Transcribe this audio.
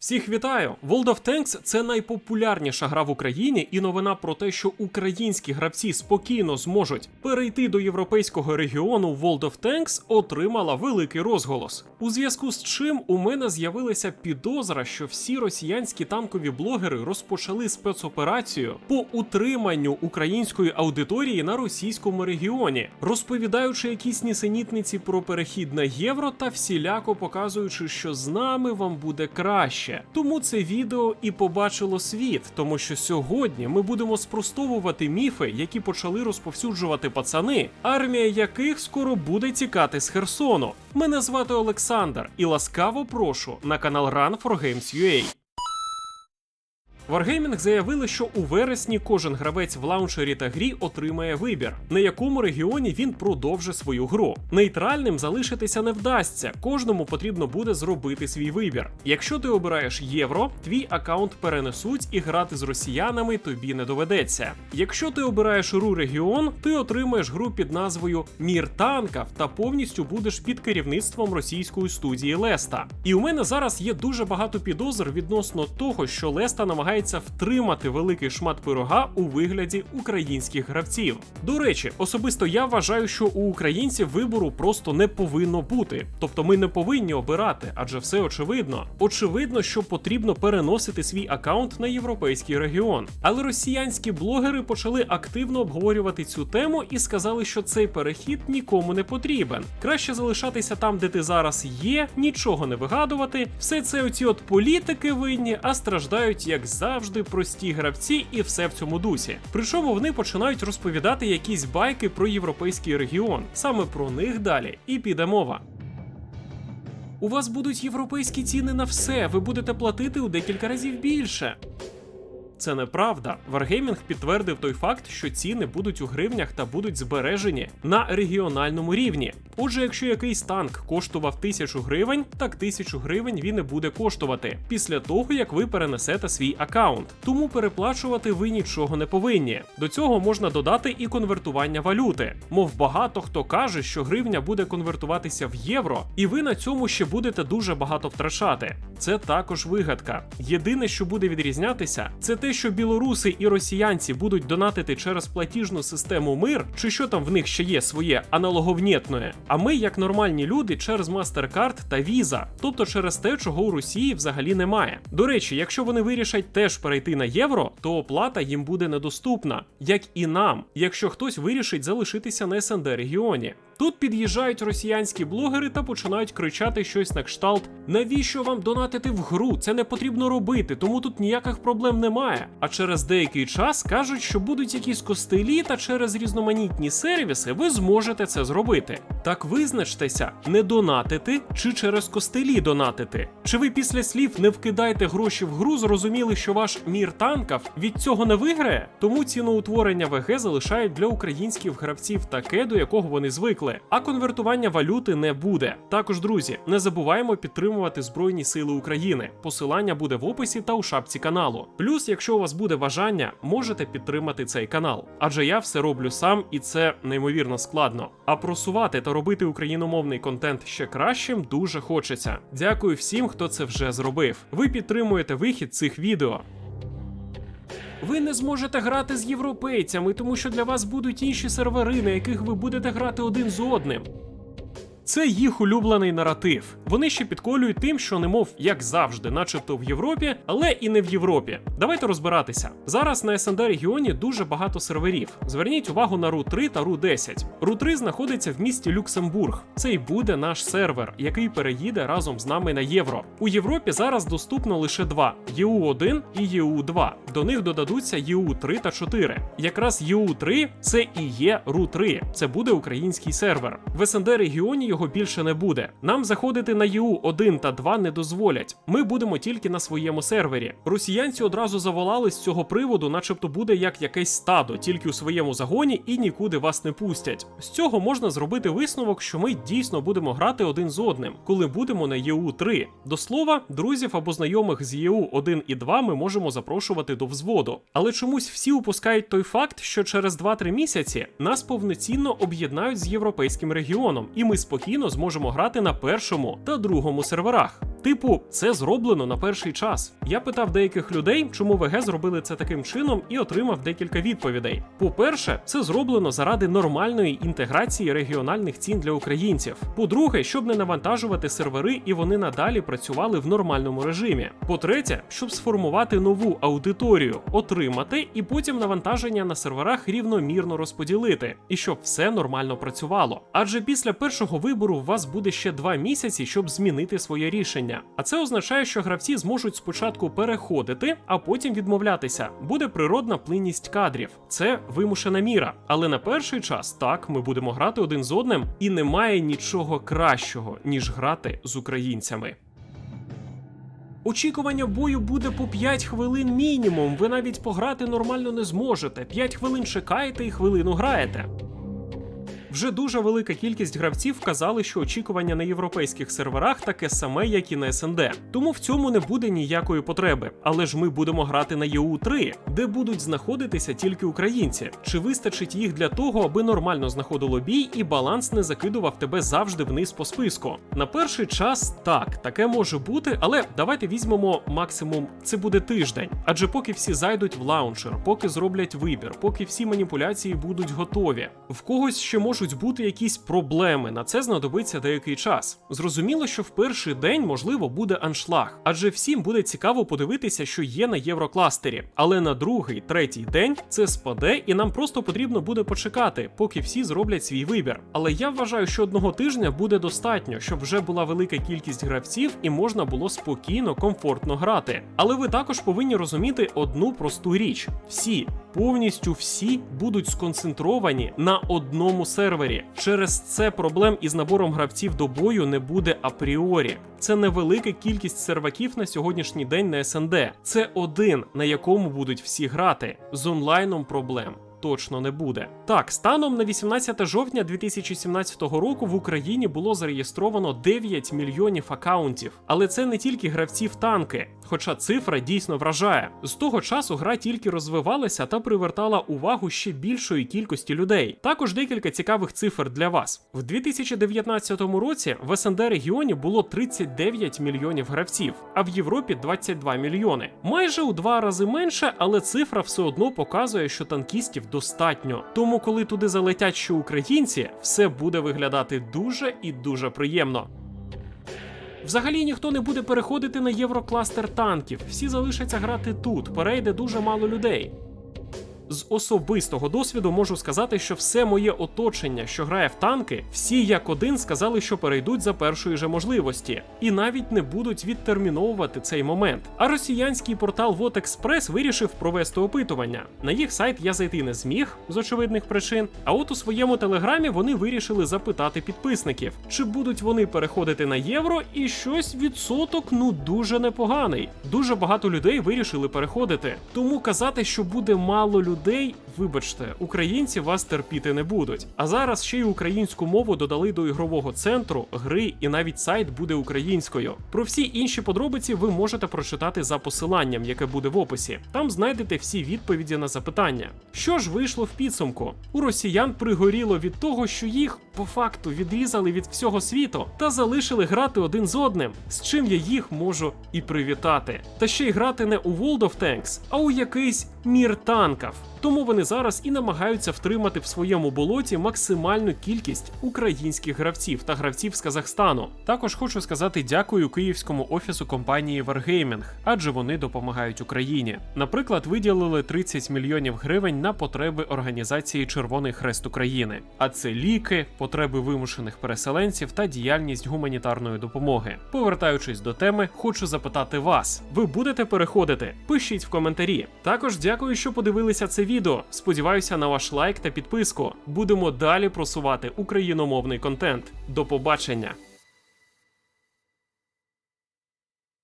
Всіх вітаю! World of Tanks – це найпопулярніша гра в Україні, і новина про те, що українські гравці спокійно зможуть перейти до європейського регіону World of Tanks, отримала великий розголос. У зв'язку з чим у мене з'явилася підозра, що всі росіянські танкові блогери розпочали спецоперацію по утриманню української аудиторії на російському регіоні, розповідаючи якісь нісенітниці про перехід на євро та всіляко показуючи, що з нами вам буде краще. Тому це відео і побачило світ, тому що сьогодні ми будемо спростовувати міфи, які почали розповсюджувати пацани, армія яких скоро буде тікати з Херсону. Мене звати Олександр, і ласкаво прошу на канал Run for Games UA. Wargaming заявили, що у вересні кожен гравець в лаунчері та грі отримає вибір, на якому регіоні він продовжить свою гру. Нейтральним залишитися не вдасться. Кожному потрібно буде зробити свій вибір. Якщо ти обираєш євро, твій аккаунт перенесуть і грати з росіянами тобі не доведеться. Якщо ти обираєш ру регіон, ти отримаєш гру під назвою Мір танків та повністю будеш під керівництвом російської студії Леста. І у мене зараз є дуже багато підозр відносно того, що Леста намагається втримати великий шмат пирога у вигляді українських гравців. До речі, особисто я вважаю, що у українців вибору просто не повинно бути. Тобто ми не повинні обирати, адже все очевидно. Очевидно, що потрібно переносити свій аккаунт на європейський регіон. Але росіянські блогери почали активно обговорювати цю тему і сказали, що цей перехід нікому не потрібен. Краще залишатися там, де ти зараз є, нічого не вигадувати. Все це оці от політики винні, а страждають як завжди прості гравці, і все в цьому дусі. Причому вони починають розповідати якісь байки про європейський регіон. Саме про них далі і піде мова. У вас будуть європейські ціни на все, ви будете платити у декілька разів більше. Це неправда. Wargaming підтвердив той факт, що ціни будуть у гривнях та будуть збережені на регіональному рівні. Отже, якщо якийсь танк коштував тисячу гривень, так тисячу гривень він і буде коштувати після того, як ви перенесете свій аккаунт. Тому переплачувати ви нічого не повинні. До цього можна додати і конвертування валюти. Мов багато хто каже, що гривня буде конвертуватися в євро, і ви на цьому ще будете дуже багато втрачати. Це також вигадка. Єдине, що буде відрізнятися, це те, що білоруси і росіянці будуть донатити через платіжну систему мир, чи що там в них ще є своє аналоговнєтне. А ми, як нормальні люди, через MasterCard та Visa, тобто через те, чого у Росії взагалі немає. До речі, якщо вони вирішать теж перейти на євро, то оплата їм буде недоступна, як і нам, якщо хтось вирішить залишитися на СНД регіоні. Тут під'їжджають росіянські блогери та починають кричати щось на кшталт: навіщо вам донатити в гру? Це не потрібно робити, тому тут ніяких проблем немає. А через деякий час кажуть, що будуть якісь костелі, та через різноманітні сервіси ви зможете це зробити. Так визначтеся, не донатити чи через костелі донатити. Чи ви після слів не вкидайте гроші в гру, зрозуміли, що ваш мір танків від цього не виграє? Тому ціноутворення ВГ залишають для українських гравців таке, до якого вони звикли а конвертування валюти не буде. Також, друзі, не забуваємо підтримувати Збройні Сили України. Посилання буде в описі та у шапці каналу. Плюс, якщо у вас буде бажання, можете підтримати цей канал, адже я все роблю сам і це неймовірно складно. А просувати та робити україномовний контент ще кращим дуже хочеться. Дякую всім, хто це вже зробив. Ви підтримуєте вихід цих відео. Ви не зможете грати з європейцями, тому що для вас будуть інші сервери, на яких ви будете грати один з одним. Це їх улюблений наратив. Вони ще підколюють тим, що немов як завжди, начебто в Європі, але і не в Європі. Давайте розбиратися. Зараз на СНД регіоні дуже багато серверів. Зверніть увагу на ру 3 та ру 10 ру 3 знаходиться в місті Люксембург. Це й буде наш сервер, який переїде разом з нами на євро. У Європі зараз доступно лише два: ЄУ1 і ЄУ2. До них додадуться ЄУ3 та 4. Якраз ЄУ3 це і є ру 3 Це буде український сервер. В СНД регіоні його більше не буде. Нам заходити на ЄУ 1 та 2 не дозволять. Ми будемо тільки на своєму сервері. Росіянці одразу заволали з цього приводу, начебто буде як якесь стадо, тільки у своєму загоні і нікуди вас не пустять. З цього можна зробити висновок, що ми дійсно будемо грати один з одним, коли будемо на ЄУ 3 До слова, друзів або знайомих з ЄУ 1 і 2 ми можемо запрошувати до взводу. Але чомусь всі упускають той факт, що через 2-3 місяці нас повноцінно об'єднають з європейським регіоном, і ми спокійно спокійно зможемо грати на першому та другому серверах. Типу, це зроблено на перший час. Я питав деяких людей, чому ВГ зробили це таким чином, і отримав декілька відповідей. По-перше, це зроблено заради нормальної інтеграції регіональних цін для українців. По-друге, щоб не навантажувати сервери і вони надалі працювали в нормальному режимі. По-третє, щоб сформувати нову аудиторію, отримати і потім навантаження на серверах рівномірно розподілити, і щоб все нормально працювало. Адже після першого вибору у вас буде ще два місяці, щоб змінити своє рішення. А це означає, що гравці зможуть спочатку переходити, а потім відмовлятися. Буде природна плинність кадрів. Це вимушена міра. Але на перший час так ми будемо грати один з одним, і немає нічого кращого, ніж грати з українцями. Очікування бою буде по 5 хвилин мінімум. Ви навіть пограти нормально не зможете. 5 хвилин чекаєте і хвилину граєте. Вже дуже велика кількість гравців вказали, що очікування на європейських серверах таке саме, як і на СНД. Тому в цьому не буде ніякої потреби. Але ж ми будемо грати на ЄУ-3, де будуть знаходитися тільки українці. Чи вистачить їх для того, аби нормально знаходило бій і баланс не закидував тебе завжди вниз по списку? На перший час так, таке може бути, але давайте візьмемо максимум. Це буде тиждень. Адже поки всі зайдуть в лаунчер, поки зроблять вибір, поки всі маніпуляції будуть готові, в когось ще можуть бути якісь проблеми. На це знадобиться деякий час. Зрозуміло, що в перший день можливо буде аншлаг, адже всім буде цікаво подивитися, що є на єврокластері. Але на другий, третій день це спаде, і нам просто потрібно буде почекати, поки всі зроблять свій вибір. Але я вважаю, що одного тижня буде достатньо, щоб вже була велика кількість гравців і можна було спокійно, комфортно грати. Але ви також повинні розуміти одну просту річ: всі, повністю всі будуть сконцентровані на одному сервері. Через це проблем із набором гравців до бою не буде апріорі. Це невелика кількість серваків на сьогоднішній день на СНД. Це один, на якому будуть всі грати. З онлайном проблем точно не буде. Так, станом на 18 жовтня 2017 року в Україні було зареєстровано 9 мільйонів акаунтів, але це не тільки гравці в танки, хоча цифра дійсно вражає. З того часу гра тільки розвивалася та привертала увагу ще більшої кількості людей. Також декілька цікавих цифр для вас. В 2019 році в СНД регіоні було 39 мільйонів гравців, а в Європі 22 мільйони. Майже у два рази менше, але цифра все одно показує, що танкістів достатньо. Тому, коли туди залетять ще українці, все буде виглядати дуже і дуже приємно. Взагалі ніхто не буде переходити на єврокластер танків, всі залишаться грати тут, перейде дуже мало людей. З особистого досвіду можу сказати, що все моє оточення, що грає в танки, всі як один сказали, що перейдуть за першої же можливості, і навіть не будуть відтерміновувати цей момент. А росіянський портал VotExpress вирішив провести опитування. На їх сайт я зайти не зміг з очевидних причин. А от у своєму телеграмі вони вирішили запитати підписників, чи будуть вони переходити на євро, і щось відсоток ну дуже непоганий. Дуже багато людей вирішили переходити. Тому казати, що буде мало людей людей, вибачте, українці вас терпіти не будуть. А зараз ще й українську мову додали до ігрового центру, гри, і навіть сайт буде українською. Про всі інші подробиці ви можете прочитати за посиланням, яке буде в описі. Там знайдете всі відповіді на запитання. Що ж вийшло в підсумку? У росіян пригоріло від того, що їх по факту відрізали від всього світу та залишили грати один з одним, з чим я їх можу і привітати. Та ще й грати не у World of Tanks, а у якийсь мір танків. Тому вони зараз і намагаються втримати в своєму болоті максимальну кількість українських гравців та гравців з Казахстану. Також хочу сказати дякую київському офісу компанії Wargaming, адже вони допомагають Україні. Наприклад, виділили 30 мільйонів гривень на потреби організації Червоний Хрест України, а це ліки, потреби вимушених переселенців та діяльність гуманітарної допомоги. Повертаючись до теми, хочу запитати вас: ви будете переходити? Пишіть в коментарі. Також дякую, що подивилися це відео. Сподіваюся на ваш лайк та підписку. Будемо далі просувати україномовний контент. До побачення!